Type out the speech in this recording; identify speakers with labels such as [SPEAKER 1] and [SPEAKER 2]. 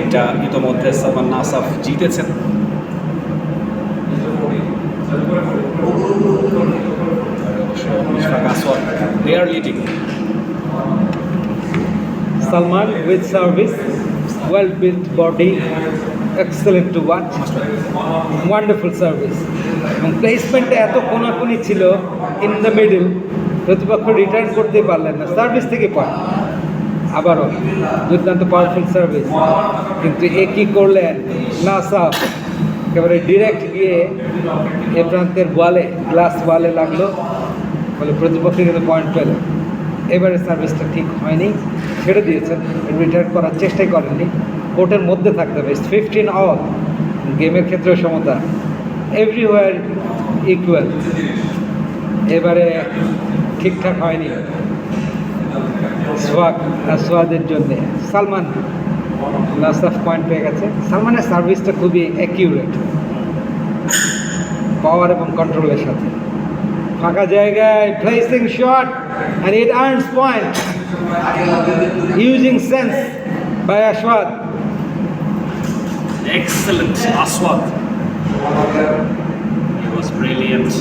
[SPEAKER 1] টার্গেটটা ইতোমধ্যে সালমান নাসাফ জিতেছেন।
[SPEAKER 2] Salman with service, well built body, excellent to watch, wonderful service. এবং প্লেসমেন্টটা এত কোনাকুনি ছিল ইন দ্য মিডল প্রতিপক্ষ রিটার্ন করতে পারলেন না সার্ভিস থেকে পয়েন্ট আবারও দুর্দান্ত পাওয়ারফুল সার্ভিস কিন্তু এ কী করলেন? না সাফ একেবারে ডিরেক্ট গিয়ে এ প্রান্তের ওয়ালে গ্লাস ওয়ালে লাগল। বলে প্রতিপক্ষ কিন্তু পয়েন্ট পেল। এবারে সার্ভিসটা ঠিক হয়নি। ছেড়ে দিয়েছেন। রিটার্ন করার চেষ্টাই করেননি। কোর্টের মধ্যে থাকতে হবে। ফিফটিন অল গেমের ক্ষেত্রেও সমতা। এভরিওয়ার ইকুয়াল এবারে ঠিকঠাক হয়নি। সোয়াদের জন্যে সালমান লাস্ট অফ পয়েন্ট পেয়ে গেছে সালমানের সার্ভিসটা খুবই অ্যাকিউরেট পাওয়ার এবং কন্ট্রোলের সাথে ফাঁকা জায়গায় placing shot and it earns point using sense by.
[SPEAKER 1] He was brilliant.